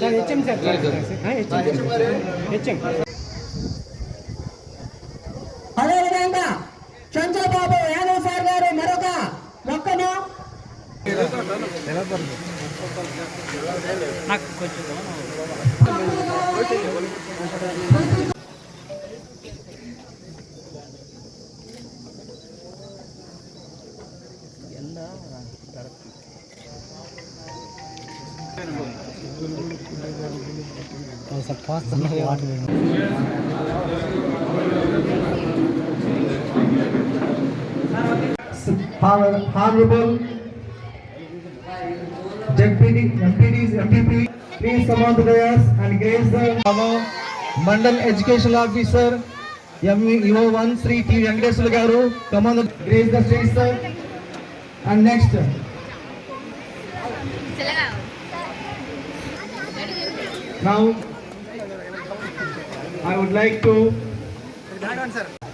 Sir HM sir. HM Honorable Deputy MPDs, MPP, please come on to the dais and grace the our Mandal Educational Officer, MO one Sri T. Venkateswara garu, come on the grace the stage sir. And next, now I would like to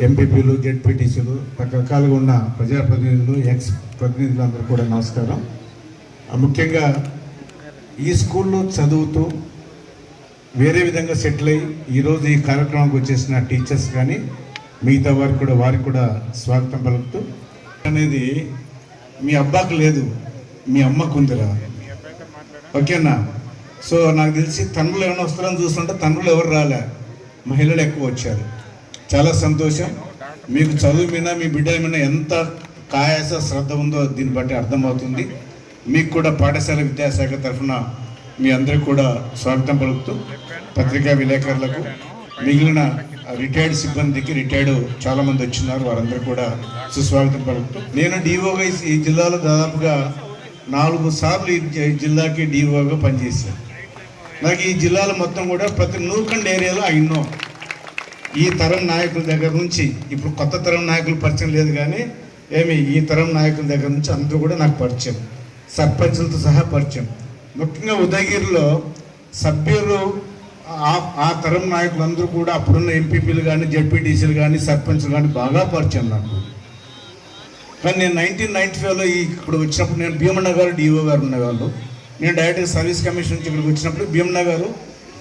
ఎంపీపీలు జెడ్పీటీసీలు రకరకాలుగా ఉన్న ప్రజాప్రతినిధులు X ప్రతినిధులు అందరూ కూడా నమస్కారం. ముఖ్యంగా ఈ స్కూల్లో చదువుతూ వేరే విధంగా సెటిల్ అయ్యి ఈరోజు ఈ కార్యక్రమానికి వచ్చేసిన టీచర్స్ కానీ మిగతా వారికి కూడా వారికి కూడా స్వాగతం పలుకుతూ అనేది మీ అబ్బాకు లేదు మీ అమ్మకు ఉందిరా. ఓకేనా? సో నాకు తెలిసి తండ్రులు ఏమైనా వస్తారని చూస్తుంటే తండ్రులు ఎవరు రాలే. మహిళలు ఎక్కువ వచ్చారు. చాలా సంతోషం. మీకు చదువు మీద మీ బిడ్డ మీద ఎంత కాయాస శ్రద్ధ ఉందో దీన్ని బట్టి అర్థమవుతుంది. మీకు కూడా పాఠశాల విద్యాశాఖ తరఫున మీ అందరికి కూడా స్వాగతం పలుకుతూ పత్రికా విలేకరులకు మిగిలిన రిటైర్డ్ సిబ్బందికి రిటైర్డ్ చాలామంది వచ్చినారు. వారందరూ కూడా సుస్వాగతం పలుకుతూ నేను డిఓగా ఈ జిల్లాలో దాదాపుగా నాలుగు సార్లు ఈ జిల్లాకి డిఓగా పనిచేశాను. నాకు ఈ జిల్లాలో మొత్తం కూడా ప్రతి నూకండ్ ఏరియాలో ఐ నో ఈ తరం నాయకుల దగ్గర నుంచి ఇప్పుడు కొత్త తరం నాయకులు పరిచయం లేదు కానీ ఏమి ఈ తరం నాయకుల దగ్గర నుంచి అందరూ కూడా నాకు పరిచయం. సర్పంచులతో సహా పరిచయం. ముఖ్యంగా ఉదయగిరిలో సభ్యులు ఆ- ఆ తరం నాయకులందరూ కూడా అప్పుడున్న ఎంపీపీలు కానీ జడ్పీటీసీలు కానీ సర్పంచ్లు కానీ బాగా పరిచయం నాకు. కానీ నేను నైన్టీన్ నైన్టీ ఫైవ్లో ఈ వచ్చినప్పుడు నేను భీమన్న గారు డిఓ గారు ఉండేవాళ్ళు నేను డైరెక్ట్ సర్వీస్ కమిషన్ నుంచి ఇక్కడికి వచ్చినప్పుడు భీమ్నా గారు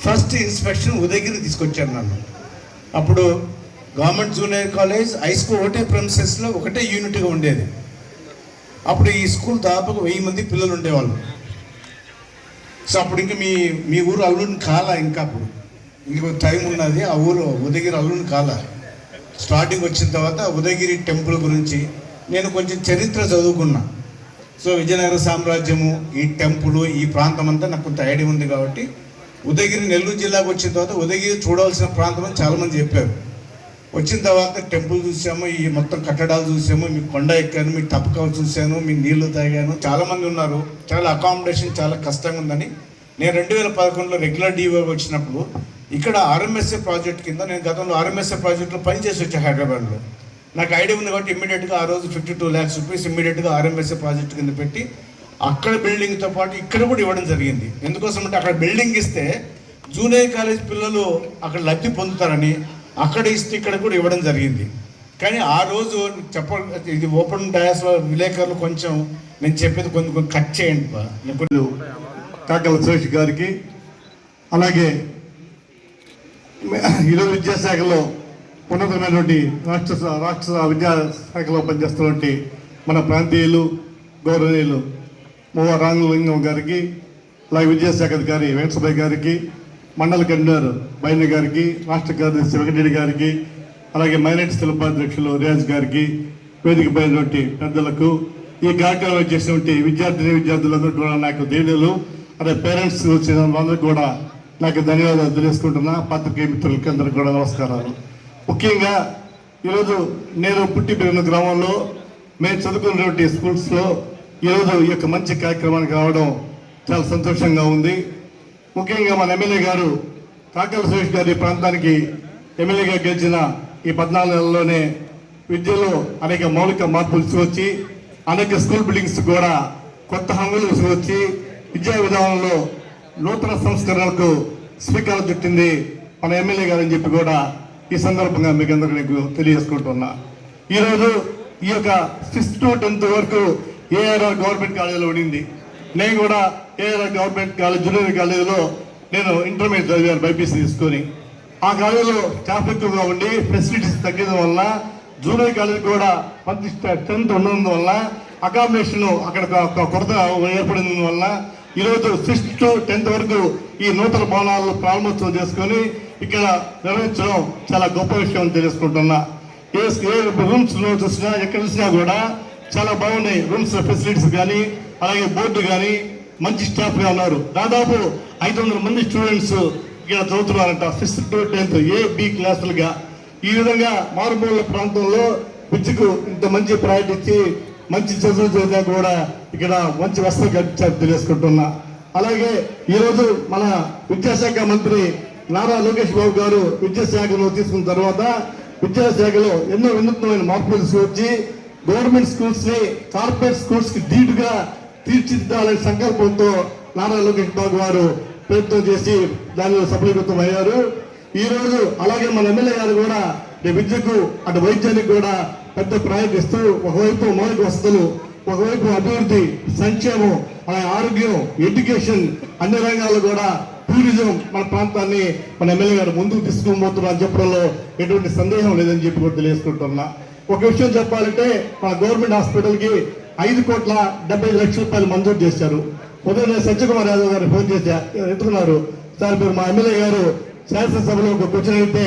ఫస్ట్ ఇన్స్పెక్షన్ ఉదయగిరి తీసుకొచ్చారు నన్ను. అప్పుడు government junior college high school ఒకటే ప్రెమిసెస్లో ఒకటే యూనిట్గా ఉండేది. అప్పుడు ఈ స్కూల్ దాదాపు వెయ్యి మంది పిల్లలు ఉండేవాళ్ళు. సో అప్పుడు ఇంకా మీ మీ ఊరు అల్లుని కాలా ఇంకా అప్పుడు. ఇంకో టైం ఉన్నది ఆ ఊరు ఉదయగిరి అల్లుని కాలా. స్టార్టింగ్ వచ్చిన తర్వాత ఉదయగిరి టెంపుల్ గురించి నేను కొంచెం చరిత్ర చదువుకున్నా. సో విజయనగర సామ్రాజ్యము ఈ టెంపుల్ ఈ ప్రాంతం అంతా నాకు కొంత ఐడియా ఉంది కాబట్టి ఉదయగిరి నెల్లూరు జిల్లాకు వచ్చిన తర్వాత ఉదయగిరి చూడవలసిన ప్రాంతం అని చాలామంది చెప్పారు. వచ్చిన తర్వాత టెంపుల్ చూసాము ఈ మొత్తం కట్టడాలు చూసాము మీ కొండ ఎక్కాను మీ తప్పకాలు చూశాను మీ నీళ్ళు తాగాను. చాలామంది ఉన్నారు. చాలా అకామిడేషన్ చాలా కష్టంగా ఉందని. నేను రెండు వేల పదకొండులో రెగ్యులర్ డిఓగా వచ్చినప్పుడు ఇక్కడ ఆర్ఎంఎస్ఏ ప్రాజెక్ట్ కింద నేను గతంలో ఆర్ఎంఎస్ఏ ప్రాజెక్ట్లో పనిచేసి వచ్చాను హైదరాబాద్లో. నాకు ఐడియా ఉంది కాబట్టి ఇమ్మీడియట్గా ఆ రోజు ఫిఫ్టీ టూ ల్యాక్స్ రూపీస్ ఇమ్మీడియట్గా ఆర్ఎంఎస్ఏ ప్రాజెక్ట్ కింద పెట్టి అక్కడ బిల్డింగ్తో పాటు ఇక్కడ కూడా ఇవ్వడం జరిగింది ఎందుకోసం అంటే అక్కడ బిల్డింగ్ ఇస్తే జూనియర్ కాలేజ్ పిల్లలు అక్కడ లబ్ధి పొందుతారని అక్కడ ఇస్తే ఇక్కడ కూడా ఇవ్వడం జరిగింది కానీ ఆ రోజు చెప్ప ఇది ఓపెన్ డయాస్ విలేకరులు కొంచెం నేను చెప్పేది కొంచెం కొంచెం కట్ చేయండి బా. కాకల సురేష్ గారికి అలాగే ఈరోజు విద్యాశాఖలో ఉన్నతమైనటువంటి రాష్ట్ర రాష్ట్ర విద్యాశాఖలో పనిచేస్తున్నటువంటి మన ప్రాంతీయులు గౌరవనీయులు మూవ రాంగలింగం గారికి అలాగే విద్యాశాఖ అధికారి వెంకటసభయ్య గారికి మండల కన్వీనర్ బైన గారికి రాష్ట్ర కార్యదర్శి వెంకటరెడ్డి గారికి అలాగే మైనార్టీ శిల్పాధ్యక్షులు రియాజ్ గారికి వేదిక పోయినటువంటి పెద్దలకు ఈ కార్యక్రమం చేసినటువంటి విద్యార్థిని విద్యార్థులందరూ కూడా నాకు దేవుళ్ళు అదే పేరెంట్స్ వచ్చిన వాళ్ళందరూ కూడా నాకు ధన్యవాదాలు తెలుసుకుంటున్నా పత్రికే మిత్రులకి అందరికీ కూడా నమస్కారాలు. ముఖ్యంగా ఈరోజు నేను పుట్టి పెరిగిన గ్రామంలో మేము చదువుకున్నటువంటి స్కూల్స్లో ఈరోజు ఈ యొక్క మంచి కార్యక్రమానికి రావడం చాలా సంతోషంగా ఉంది. ముఖ్యంగా మన ఎమ్మెల్యే గారు కాకల సురేష్ గారి ప్రాంతానికి ఎమ్మెల్యేగా గెలిచిన ఈ పద్నాలుగు నెలల్లోనే విద్యలో అనేక మౌలిక మార్పులు తీసుకొచ్చి అనేక స్కూల్ బిల్డింగ్స్ కూడా కొత్త హంగులు తీసుకొచ్చి విద్యా విధానంలో నూతన సంస్కరణలకు శ్రీకారం చుట్టింది మన ఎమ్మెల్యే గారు అని చెప్పి కూడా ఈ సందర్భంగా మీకు అందరికీ నీకు తెలియజేసుకుంటున్నా. ఈరోజు ఈ యొక్క సిక్స్త్ టు టెన్త్ వరకు ఏఆర్ఆర్ గవర్నమెంట్ కాలేజీలో ఉండింది. నేను కూడా ఏఆర్ గవర్నమెంట్ కాలేజ్ జూనియర్ కాలేజీలో నేను ఇంటర్మీడియట్ చదివాను బైపీసీ తీసుకొని. ఆ కాలేజీలో స్టాఫ్ ఎక్కువగా ఉండి ఫెసిలిటీస్ తగ్గడం వల్ల జూనియర్ కాలేజ్ కూడా మంచి టెన్త్ ఉండడం వల్ల అకామిడేషన్ అక్కడ ఒక- కొరత ఏర్పడిన వల్ల ఈరోజు సిక్స్త్ టు టెన్త్ వరకు ఈ నూతన భవనాలను ప్రారంభోత్సవం చేసుకొని ఇక్కడ నిర్వహించడం చాలా గొప్ప విషయం తెలుసుకుంటున్నా. ఏ ఏ రూమ్స్లో చూసినా ఎక్కడ చూసినా కూడా చాలా బాగున్నాయి. రూమ్స్ ఫెసిలిటీస్ కానీ అలాగే బోర్డు కానీ మంచి స్టాఫ్గా ఉన్నారు. దాదాపు ఐదు వందల మంది స్టూడెంట్స్ ఇక్కడ చదువుతున్నారంట. Fifth to tenth A B క్లాసులుగా. ఈ విధంగా మారుమూల ప్రాంతంలో విద్యకు ఇంత మంచి ప్రయారిటీ ఇచ్చి మంచి చదువు చదివినా కూడా ఇక్కడ మంచి వస్త్రం కల్పించారు తెలుసుకుంటున్నా. అలాగే ఈరోజు మన విద్యాశాఖ మంత్రి నారా లోకేష్ బాబు గారు విద్యాశాఖలో తీసుకున్న తర్వాత విద్యాశాఖలో ఎన్నో వినూత్నమైన మార్పులు తీసుకొచ్చి గవర్నమెంట్ స్కూల్స్ని కార్పొరేట్ స్కూల్స్కి ధీటుగా తీర్చిదిద్దాలనే సంకల్పంతో నారా లోకేష్ బాబు గారు ప్రయత్నం చేసి దానిలో సఫలీకృతం అయ్యారు. ఈ రోజు అలాగే మన ఎమ్మెల్యే గారు కూడా ఈ విద్యకు అటు వైద్యానికి కూడా పెద్ద ప్రయారిటీ ఇస్తూ ఒకవైపు మౌలిక వసతులు ఒకవైపు అభివృద్ధి సంక్షేమం ఆరోగ్యం ఎడ్యుకేషన్ అన్ని రంగాల్లో కూడా టూరిజం మన ప్రాంతాన్ని మన ఎమ్మెల్యే గారు ముందుకు తీసుకుపోతున్నారు అని చెప్పడంలో ఎటువంటి సందేహం లేదని చెప్పి కూడా తెలియజేసుకుంటున్నా ఒక విషయం చెప్పాలంటే మన గవర్నమెంట్ హాస్పిటల్కి ఐదు కోట్ల డెబ్బై ఐదు లక్షల రూపాయలు మంజూరు చేశారు. ఉదయం సత్యకుమార్ యాదవ్ గారు ఫోన్ చేసి ఎత్తుకున్నారు. సార్ మీరు మా ఎమ్మెల్యే గారు శాసనసభలో ఒక క్వశ్చన్ అయితే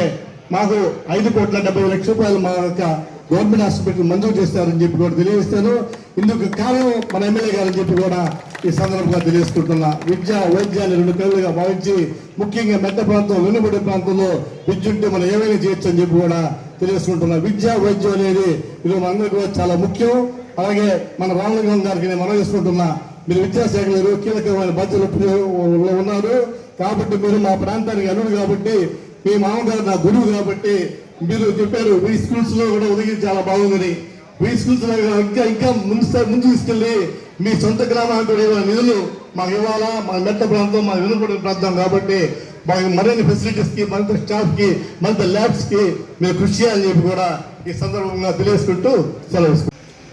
మాకు ఐదు కోట్ల డెబ్బై లక్షల రూపాయలు మా యొక్క గవర్నమెంట్ హాస్పిటల్ మంజూరు చేస్తారని చెప్పి కూడా తెలియజేస్తాను. ఇందుకు కారణం మన ఎమ్మెల్యే గారని చెప్పి కూడా ఈ సందర్భంగా తెలియజేసుకుంటున్నా. విద్య వైద్యాన్ని రెండు పేర్లుగా భావించి ముఖ్యంగా మెట్ట ప్రాంతం వెనుబడి ప్రాంతంలో విద్య ఉంటే మనం ఏమైనా చేయొచ్చు అని చెప్పి కూడా తెలియజేసుకుంటున్నా. విద్య వైద్యం అనేది ఇది మనందరికీ కూడా చాలా ముఖ్యం. అలాగే మన రామలింగం గారికి నేను మనం చేసుకుంటున్నా మీరు విద్యాశాఖలో కీలకమైన బాధ్యతలు ఉన్నారు. కాబట్టి మీరు మా ప్రాంతానికి అనుడు కాబట్టి మీ మామగారు నా గురువు కాబట్టి మీరు చెప్పారు మీ స్కూల్స్లో కూడా ఉదయం చాలా బాగుందని. మీ స్కూల్స్లో ఇంకా ఇంకా ముందు ముందు తీసుకెళ్ళి మీ సొంత గ్రామానికి కూడా నిధులు మాకు ఇవ్వాలా? మా మెట్ట ప్రాంతం మా వెనుకబడిన ప్రాంతం కాబట్టి మాకు మరిన్ని ఫెసిలిటీస్కి మరింత స్టాఫ్కి మరింత ల్యాబ్స్కి మీరు కృషి చేయాలని చెప్పి కూడా ఈ సందర్భంగా తెలియజేసుకుంటూ సెలవు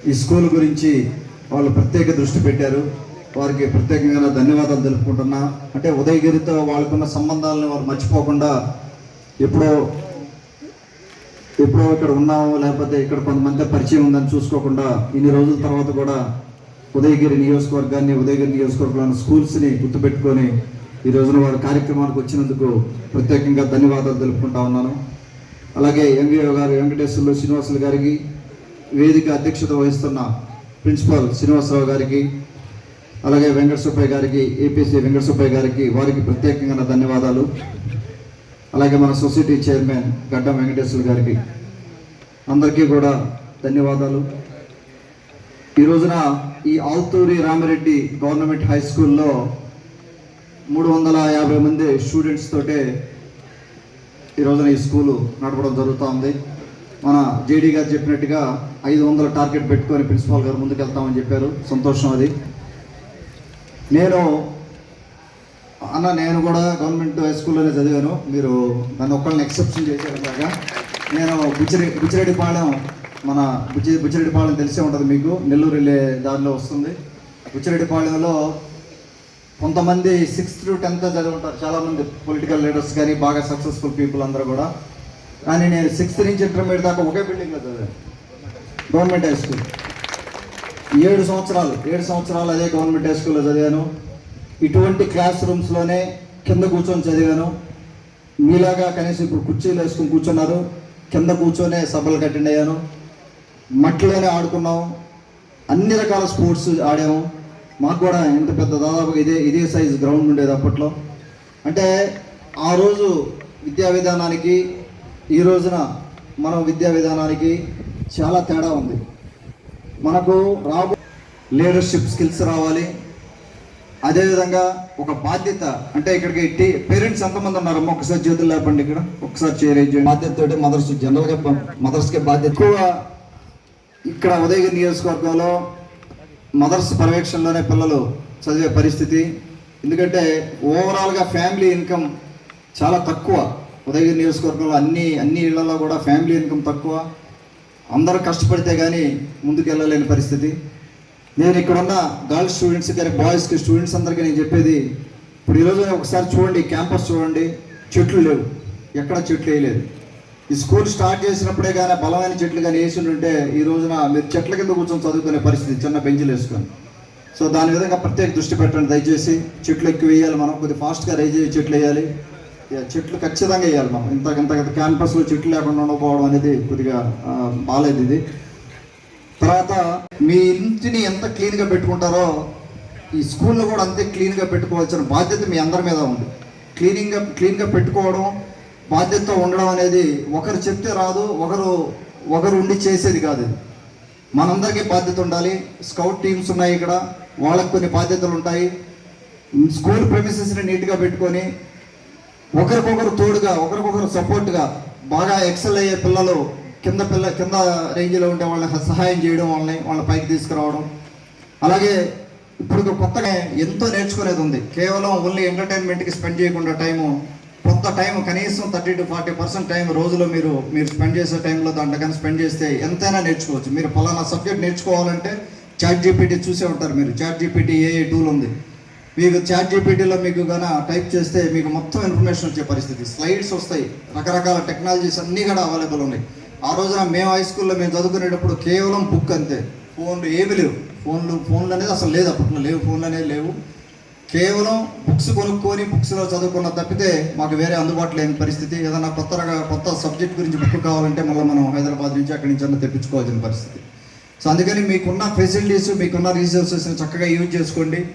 ఈ స్కూల్ గురించి వాళ్ళు ప్రత్యేక దృష్టి పెట్టారు. వారికి ప్రత్యేకంగా ధన్యవాదాలు తెలుపుకుంటున్నా. అంటే ఉదయగిరితో వాళ్ళకున్న సంబంధాలను వారు మర్చిపోకుండా ఎప్పుడో ఎప్పుడో ఇక్కడ ఉన్నాము లేకపోతే ఇక్కడ కొంతమంది పరిచయం ఉందని చూసుకోకుండా ఇన్ని రోజుల తర్వాత కూడా ఉదయగిరి నియోజకవర్గాన్ని ఉదయగిరి నియోజకవర్గంలోని స్కూల్స్ని గుర్తుపెట్టుకొని ఈ రోజున వారి కార్యక్రమానికి వచ్చినందుకు ప్రత్యేకంగా ధన్యవాదాలు తెలుపుకుంటా ఉన్నాను. అలాగే ఎంవిఓ గారు వెంకటేశ్వర్లు శ్రీనివాసులు గారికి వేదిక అధ్యక్షత వహిస్తున్న ప్రిన్సిపాల్ శ్రీనివాసరావు గారికి అలాగే వెంకట సుబ్బయ్య గారికి ఏపీసీ వెంకట సుబ్బయ్య గారికి వారికి ప్రత్యేకంగా ధన్యవాదాలు. అలాగే మన సొసైటీ చైర్మన్ గడ్డం వెంకటేశ్వర గారికి అందరికీ కూడా ధన్యవాదాలు. ఈ రోజున ఈ ఆల్తూరి రామిరెడ్డి గవర్నమెంట్ హై స్కూల్లో మూడు వందల యాభై మంది స్టూడెంట్స్ తోటే ఈ రోజున ఈ స్కూలు నడపడం జరుగుతూ ఉంది మన జేడీ గారు చెప్పినట్టుగా ఐదు వందల టార్గెట్ పెట్టుకొని ప్రిన్సిపాల్ గారు ముందుకెళ్తామని చెప్పారు. సంతోషం అది. నేను అన్న నేను కూడా గవర్నమెంట్ హై స్కూల్లోనే చదివాను. మీరు నన్ను ఒక్కళ్ళని ఎక్సెప్షన్ చేశారు అలాగా నేను బుచ్చిరె బుచ్చిరెడ్డిపాళెం మన బుచ్చి బుచ్చిరెడ్డిపాళెం తెలిసే ఉంటుంది మీకు. నెల్లూరు వెళ్ళే దారిలో వస్తుంది. బుచ్చిరెడ్డిపాళెంలో కొంతమంది సిక్స్త్ టు టెన్త్ చదివి ఉంటారు. చాలామంది పొలిటికల్ లీడర్స్ కానీ బాగా సక్సెస్ఫుల్ పీపుల్ అందరూ కూడా. కానీ నేను సిక్స్త్ నుంచి ఇంటర్మీడియట్ దాకా ఒకే బిల్డింగ్లో చదివాను. Government high school. ఏడు సంవత్సరాలు ఏడు సంవత్సరాలు అదే గవర్నమెంట్ హై స్కూల్లో చదివాను. ఇటువంటి క్లాస్ రూమ్స్లోనే కింద కూర్చొని చదివాను. మీలాగా కనీసం ఇప్పుడు కుర్చీలు వేసుకుని కూర్చున్నారు. కింద కూర్చొనే సభలకు అటెండ్ అయ్యాను. మట్టిలోనే ఆడుకున్నాం. అన్ని రకాల స్పోర్ట్స్ ఆడాము. మాకు కూడా ఇంత పెద్ద దాదాపు ఇదే ఇదే సైజు గ్రౌండ్ ఉండేది అప్పట్లో. అంటే ఆ రోజు విద్యా విధానానికి ఈ రోజున మనం విద్యా విధానానికి చాలా తేడా ఉంది. మనకు రాబో లీడర్షిప్ స్కిల్స్ రావాలి. అదేవిధంగా ఒక బాధ్యత అంటే ఇక్కడికి టీ పేరెంట్స్ ఎంతమంది ఉన్నారు ఒకసారి చేతులు లేపండి ఇక్కడ. ఒకసారి చేరేజ్ బాధ్యత తోటి మదర్స్ జనరల్గా మదర్స్కే బాధ్యత. ఎక్కువ ఇక్కడ ఉదయగిరి నియోజకవర్గంలో మదర్స్ పర్యవేక్షణలోనే పిల్లలు చదివే పరిస్థితి. ఎందుకంటే ఓవరాల్గా ఫ్యామిలీ ఇన్కమ్ చాలా తక్కువ. ఉదయగిరి నియోజకవర్గంలో అన్ని అన్ని ఇళ్ళలో కూడా ఫ్యామిలీ ఇన్కమ్ తక్కువ. అందరూ కష్టపడితే కానీ ముందుకు వెళ్ళలేని పరిస్థితి. నేను ఇక్కడ ఉన్న గర్ల్స్ స్టూడెంట్స్ కానీ బాయ్స్కి స్టూడెంట్స్ అందరికీ నేను చెప్పేది ఇప్పుడు ఈరోజు ఒకసారి చూడండి క్యాంపస్ చూడండి చెట్లు లేవు. ఎక్కడ చెట్లు వేయలేదు. ఈ స్కూల్ స్టార్ట్ చేసినప్పుడే కానీ బలమైన చెట్లు కానీ వేసి ఉంటే ఈ రోజున మీరు చెట్ల కింద కూర్చొని చదువుకునే పరిస్థితి చిన్న బెంచ్లు వేసుకొని. సో దాని విధంగా ప్రత్యేక దృష్టి పెట్టండి దయచేసి. చెట్లు ఎక్కువ వేయాలి మనం కొద్దిగా ఫాస్ట్గా రైజ్ చేసి చెట్లు వేయాలి. ఇక చెట్లు ఖచ్చితంగా వేయాలి మనం. ఇంత ఇంత క్యాంపస్లో చెట్లు లేకుండా ఉండకపోవడం అనేది కొద్దిగా బాగాలేదు ఇది. తర్వాత మీ ఇంటిని ఎంత క్లీన్గా పెట్టుకుంటారో ఈ స్కూల్లో కూడా అంతే క్లీన్గా పెట్టుకోవాల్సిన బాధ్యత మీ అందరి మీద ఉంది. క్లీనింగ్గా క్లీన్గా పెట్టుకోవడం బాధ్యతతో ఉండడం అనేది ఒకరు చెప్తే రాదు ఒకరు ఒకరు ఉండి చేసేది కాదు ఇది. మనందరికీ బాధ్యత ఉండాలి. స్కౌట్ టీమ్స్ ఉన్నాయి ఇక్కడ వాళ్ళకు కొన్ని బాధ్యతలు ఉంటాయి. స్కూల్ ప్రెమిసెస్ని నీట్గా పెట్టుకొని ఒకరికొకరు తోడుగా ఒకరికొకరు సపోర్ట్గా బాగా ఎక్సెల్ అయ్యే పిల్లలు కింద పిల్ల కింద రేంజ్లో ఉంటే వాళ్ళని సహాయం చేయడం వాళ్ళని వాళ్ళ పైకి తీసుకురావడం. అలాగే ఇప్పుడు కొత్తగా ఎంతో నేర్చుకునేది ఉంది. కేవలం ఓన్లీ ఎంటర్టైన్మెంట్కి స్పెండ్ చేయకుండా టైము కొంత టైం కనీసం thirty to forty percent time రోజులో మీరు మీరు స్పెండ్ చేసే టైంలో దాంట్లో కానీ స్పెండ్ చేస్తే ఎంతైనా నేర్చుకోవచ్చు. మీరు పలానా సబ్జెక్ట్ నేర్చుకోవాలంటే చాట్ జీపీటీ చూసే ఉంటారు మీరు. చాట్ జీపీటీ ఏ టూల్ ఉంది. మీకు చాట్ జీపీటీలో మీకు గన టైప్ చేస్తే మీకు మొత్తం ఇన్ఫర్మేషన్ వచ్చే పరిస్థితి. స్లైడ్స్ వస్తాయి. రకరకాల టెక్నాలజీస్ అన్నీ కూడా అవైలబుల్ ఉన్నాయి. ఆ రోజున మేము హై స్కూల్లో మేము చదువుకునేటప్పుడు కేవలం బుక్ అంతే. ఫోన్లు ఏమి లేవు. ఫోన్లు ఫోన్లు అనేది అసలు లేదు అప్పట్లో లేవు ఫోన్లు అనేవి లేవు. కేవలం బుక్స్ కొనుక్కొని బుక్స్లో చదువుకున్న తప్పితే మాకు వేరే అందుబాటు లేని పరిస్థితి. ఏదైనా కొత్త రక- కొత్త సబ్జెక్ట్ గురించి బుక్ కావాలంటే మళ్ళీ మనం హైదరాబాద్ నుంచి అక్కడి నుంచి అన్న తెప్పించుకోవాల్సిన పరిస్థితి. సో అందుకని మీకున్న ఫెసిలిటీస్ మీకున్న రీసోర్సెస్ని చక్కగా యూజ్ చేసుకోండి.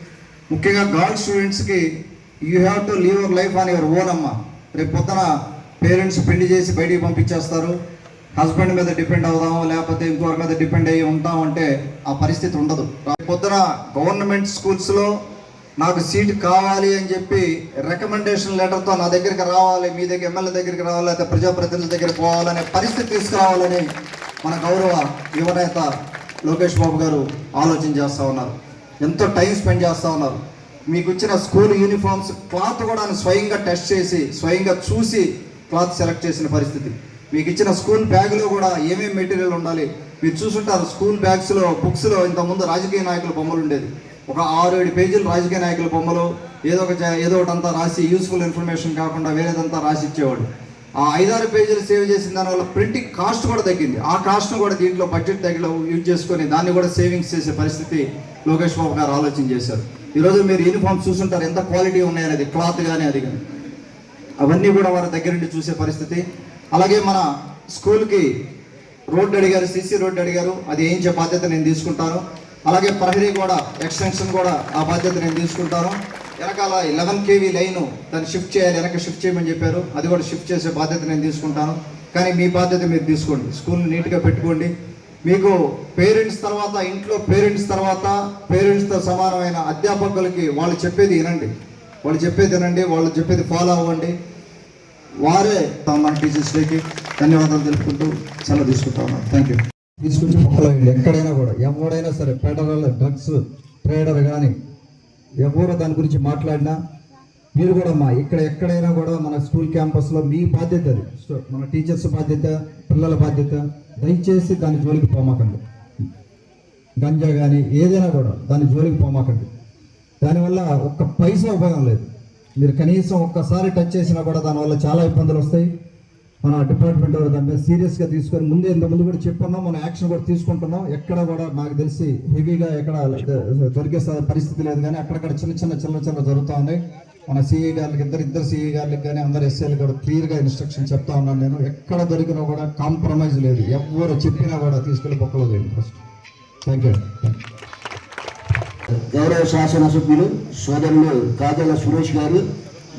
ముఖ్యంగా గర్ల్ స్టూడెంట్స్కి you have to leave your life on your own అమ్మ. రేపు పొద్దున పేరెంట్స్ పెళ్ళి చేసి బయటికి పంపించేస్తారు. హస్బెండ్ మీద డిపెండ్ అవుదాము లేకపోతే ఇంకోరి మీద డిపెండ్ అయ్యి ఉంటాం అంటే ఆ పరిస్థితి ఉండదు. రేపు పొద్దున గవర్నమెంట్ స్కూల్స్లో నాకు సీట్ కావాలి అని చెప్పి రికమెండేషన్ లెటర్తో నా దగ్గరికి రావాలి మీ దగ్గర ఎమ్మెల్యే దగ్గరికి రావాలి లేకపోతే ప్రజాప్రతినిధుల దగ్గర పోవాలనే పరిస్థితి తీసుకురావాలని మన గౌరవ యువనేత లోకేష్ బాబు గారు ఆలోచన చేస్తూ ఉన్నారు. ఎంతో టైం స్పెండ్ చేస్తూ ఉన్నారు. మీకు ఇచ్చిన స్కూల్ యూనిఫామ్స్ క్లాత్ కూడా స్వయంగా టెస్ట్ చేసి స్వయంగా చూసి క్లాత్ సెలెక్ట్ చేసిన పరిస్థితి. మీకు ఇచ్చిన స్కూల్ బ్యాగ్లో కూడా ఏమేమి మెటీరియల్ ఉండాలి? మీరు చూసుంటారు స్కూల్ బ్యాగ్స్లో బుక్స్లో ఇంతకుముందు రాజకీయ నాయకుల బొమ్మలు ఉండేది. ఒక ఆరు ఏడు పేజీలు రాజకీయ నాయకుల బొమ్మలు ఏదో ఒక ఏదో ఏదో ఒకటంతా రాసి యూస్ఫుల్ ఇన్ఫర్మేషన్ కాకుండా వేరేదంతా రాసి ఇచ్చేవాడు. ఆ ఐదారు పేజీలు సేవ్ చేసిన దానివల్ల ప్రింటింగ్ కాస్ట్ కూడా తగ్గింది. ఆ కాస్ట్ను కూడా దీంట్లో బడ్జెట్ తగ్గిలో యూజ్ చేసుకొని దాన్ని కూడా సేవింగ్స్ చేసే పరిస్థితి లోకేష్ బాబు గారు ఆలోచన చేశారు. ఈరోజు మీరు యూనిఫామ్స్ చూసుంటారు ఎంత క్వాలిటీ ఉన్నాయనేది క్లాత్ కానీ అది కానీ అవన్నీ కూడా వారి దగ్గర నుండి చూసే పరిస్థితి. అలాగే మన స్కూల్కి రోడ్డు అడిగారు సీసీ రోడ్డు అడిగారు అది వేయించే బాధ్యత నేను తీసుకుంటాను. అలాగే ప్రహరీ కూడా ఎక్స్టెన్షన్ కూడా ఆ బాధ్యత నేను తీసుకుంటాను. వెనకాల లెవెన్ కేవీ లైన్ దాన్ని షిఫ్ట్ చేయాలి వెనక షిఫ్ట్ చేయమని చెప్పారు. అది కూడా షిఫ్ట్ చేసే బాధ్యత నేను తీసుకుంటాను. కానీ మీ బాధ్యత మీరు తీసుకోండి. స్కూల్ నీట్గా పెట్టుకోండి. మీకు పేరెంట్స్ తర్వాత ఇంట్లో పేరెంట్స్ తర్వాత పేరెంట్స్తో సమానమైన అధ్యాపకులకి వాళ్ళు చెప్పేది వినండి. వాళ్ళు చెప్పేది వినండి వాళ్ళు చెప్పేది ఫాలో అవ్వండి. వారే మన టీచర్స్కి ధన్యవాదాలు తెలుపుకుంటూ సెలవు తీసుకుంటా ఉన్నాం. థ్యాంక్ యూ తీసుకొచ్చి మొక్కలు ఎక్కడైనా కూడా ఎవడైనా సరే ఫెడరల్ డ్రగ్స్ ట్రేడర్ కానీ ఎవరు దాని గురించి మాట్లాడినా మీరు కూడా మా ఇక్కడ ఎక్కడైనా కూడా మన స్కూల్ క్యాంపస్లో మీ బాధ్యత అది. మన టీచర్స్ బాధ్యత పిల్లల బాధ్యత దయచేసి దాని జోలికి పోమాకండి. గంజా కానీ ఏదైనా కూడా దాని జోలికి పోమాకండి. దానివల్ల ఒక్క పైసా ఉపయోగం లేదు. మీరు కనీసం ఒక్కసారి టచ్ చేసినా కూడా దానివల్ల చాలా ఇబ్బందులు వస్తాయి. మన డిపార్ట్మెంట్ వారు దాని మీద సీరియస్గా తీసుకొని ముందే ఇంత ముందు కూడా చెప్పున్నాం మనం యాక్షన్ కూడా తీసుకుంటున్నాం. ఎక్కడ కూడా నాకు తెలిసి హెవీగా ఎక్కడ దొరికే స- పరిస్థితి లేదు కానీ అక్కడక్కడ చిన్న చిన్న చిన్న చిన్న జరుగుతూ ఉన్నాయి. మన సిఐ గారికి ఇద్దరు ఇద్దరు సిఐ గారికి కానీ అందరు ఎస్ఐలు కూడా క్లియర్గా ఇన్స్ట్రక్షన్ చెప్తా ఉన్నాను నేను. ఎక్కడ దొరికినా కూడా కాంప్రమైజ్ లేదు. ఎవరు చెప్పినా కూడా తీసుకెళ్ళి బొక్కలో ఫస్ట్ థ్యాంక్ యూ గౌరవ శాసనసభ్యులు సోదరులు కాదల సురేష్ గారు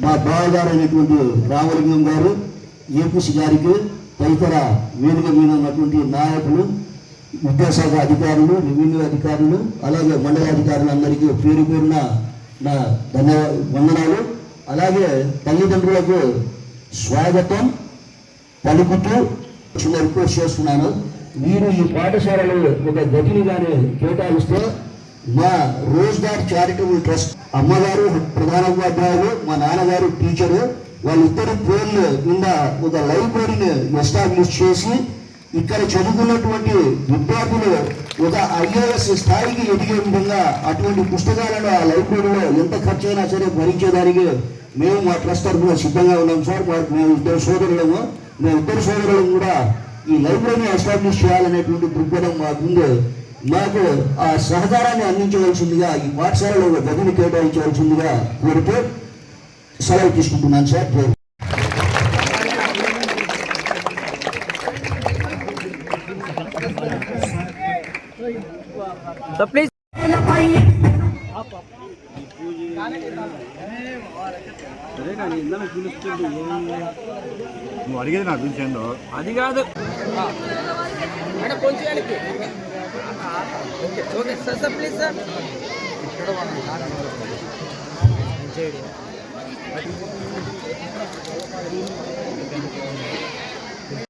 మా బావగారు అయినటువంటి రామలింగం గారు ఏపీసీ గారికి తదితర వేదిక మీద ఉన్నటువంటి నాయకులు విద్యాశాఖ అధికారులు రెవెన్యూ అధికారులు అలాగే మండల అధికారులు అందరికీ పేరు పేరున నా ధన్యవా వందనాలు. అలాగే తల్లిదండ్రులకు స్వాగతం పలుకుతూ చిన్న రిక్వెస్ట్ చేస్తున్నాను. మీరు ఈ పాఠశాలలో ఒక గదిని కానీ కేటాయిస్తే మా రోజ్గార్ చారిటబుల్ ట్రస్ట్ అమ్మగారు ప్రధాన ఉపాధ్యాయులు మా నాన్నగారు టీచరు వాళ్ళిద్దరు పేర్లు కింద ఒక లైబ్రరీని ఎస్టాబ్లిష్ చేసి ఇక్కడ చదువుకున్నటువంటి విద్యార్థులు ఒక ఐఏఎస్ స్థాయికి ఎదిగే విధంగా అటువంటి పుస్తకాలను ఆ లైబ్రరీలో ఎంత ఖర్చు అయినా సరే భరించేదానికి మేము మా ట్రస్ట్ తరఫున సిద్ధంగా ఉన్నాం సార్. మాకు మేము ఇద్దరు సోదరులము. మేము ఇద్దరు సోదరులను కూడా ఈ లైబ్రరీని ఎస్టాబ్లిష్ చేయాలనేటువంటి దృక్పథం మాకుంది మాకు ఆ సహకారాన్ని అందించవలసిందిగా ఈ పాఠశాలలో ఒక గదిని కేటాయించవలసిందిగా కోరుతూ సెలవు తీసుకుంటున్నాను సార్. ప్లీజ్ నువ్వు అడిగేది నాకు చూసాను అది కాదు. కొంచెం. Okay okay sir sir please sir